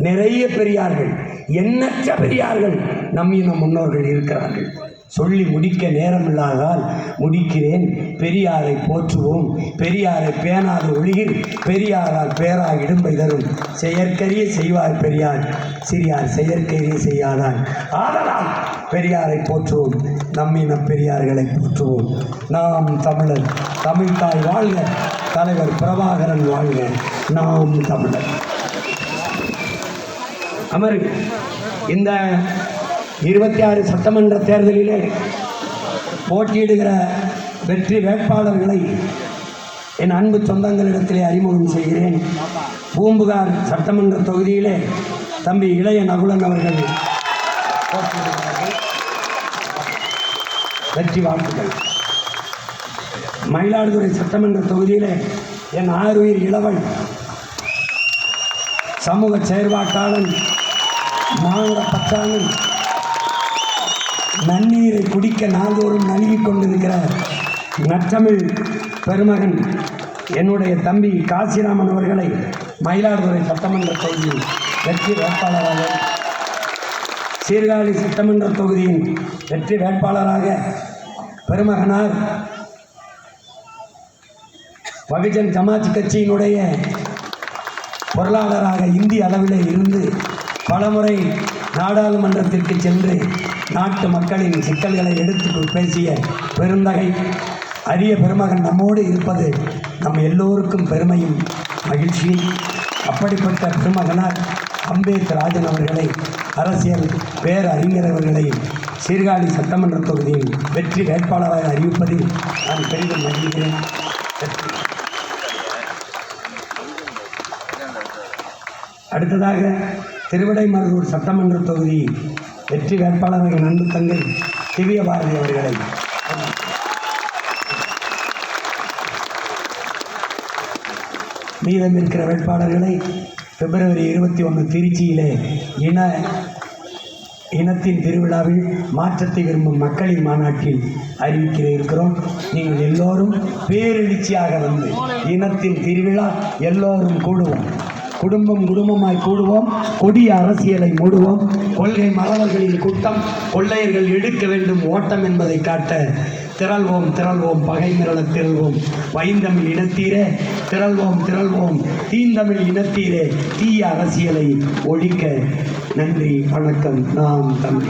நிறைய பெரியார்கள் எண்ணற்ற பெரியார்கள் நம்ம முன்னோர்கள் இருக்கிறார்கள். சொல்லி முடிக்க நேரமில்லாதால் முடிக்கிறேன். பெரியாரை போற்றுவோம். பெரியாரை பேணாத ஒளியில் பெரியாரால் பேரா இடும்பை தரும். செயற்கரிய செய்வார் பெரியார். சிறியார் செயற்கரிய செய்யாதார். ஆதலால் பெரியாரை போற்றுவோம். நம்மினம் பெரியார்களை போற்றுவோம். நாம் தமிழர். தமிழ்தாய் வாழ்க. தலைவர் பிரபாகரன் வாழ்க. நாம் தமிழர். அமரு இந்த இருபத்தி ஆறு சட்டமன்ற தேர்தலிலே போட்டியிடுகிற வெற்றி வேட்பாளர்களை என் அன்பு சொந்தங்களிடத்திலே அறிமுகம் செய்கிறேன். பூம்புகார் சட்டமன்ற தொகுதியிலே தம்பி இளைய நகுலன் அவர்கள் வெற்றி வாழ்த்துக்கள் மயிலாடுதுறை சட்டமன்ற தொகுதியிலே என் ஆறுயிர் இளவன் சமூக செயற்பாட்டாளன் மாநில பற்றாளன். நன்னீரை குடிக்க நாள்தோறும் நல்கி கொண்டிருக்கிற நற்றமிழ் பெருமகன் என்னுடைய தம்பி காசிராமன் அவர்களை மயிலாடுதுறை சட்டமன்ற தொகுதியில் வெற்றி வேட்பாளராக சீர்காழி சட்டமன்ற தொகுதியின் வெற்றி வேட்பாளராக பெருமகனார் பகுஜன் சமாஜ் கட்சியினுடைய பொருளாளராக இந்திய அளவிலே இருந்து பலமுறை நாடாளுமன்றத்திற்கு சென்று நாட்டு மக்களின் சிக்கல்களை எடுத்து பேசிய பெருந்தகை அரிய பெருமகன் நம்மோடு இருப்பது நம் எல்லோருக்கும் பெருமையும் மகிழ்ச்சியும். அப்படிப்பட்ட பெருமகனார் அம்பேத்கர் ராஜன் அவர்களை அரசியல் பேரறிஞர் அவர்களை சீர்காழி சட்டமன்ற தொகுதியில் வெற்றி வேட்பாளராக அறிவிப்பதில் நான் பெரிதும் மகிழ்கிறேன் அடுத்ததாக திருவிடைமருதூர் சட்டமன்ற தொகுதி வெற்றி வேட்பாளர்கள் நன்று அன்பு தங்கை திவ்ய பாரதி அவர்களை. மீதம் இருக்கிற வேட்பாளர்களை பிப்ரவரி இருபத்தி ஒன்று திருச்சியிலே இன இனத்தின் திருவிழாவில் மாற்றத்தை விரும்பும் மக்களின் மாநாட்டில் அறிவிக்க இருக்கிறோம். நீங்கள் எல்லோரும் பேரெழுச்சியாக வந்து இனத்தின் திருவிழா எல்லோரும் கூடுவோம். குடும்பம் குடும்பமாய் கூடுவோம். கொடிய அரசியலை மூடுவோம். கொள்கை மறவர்களின் கூட்டம் கொள்ளையர்கள் எடுக்க வேண்டும் ஓட்டம் என்பதை காட்ட திரள்வோம் திரள்வோம் பகை மிரள திரள்வோம். வைந்தமிழ் இனத்தீரே திரள்வோம் திரள்வோம். தீந்தமிழ் இனத்தீரே தீய அரசியலை ஒழிக்க நன்றி வணக்கம். நாம் தமிழ்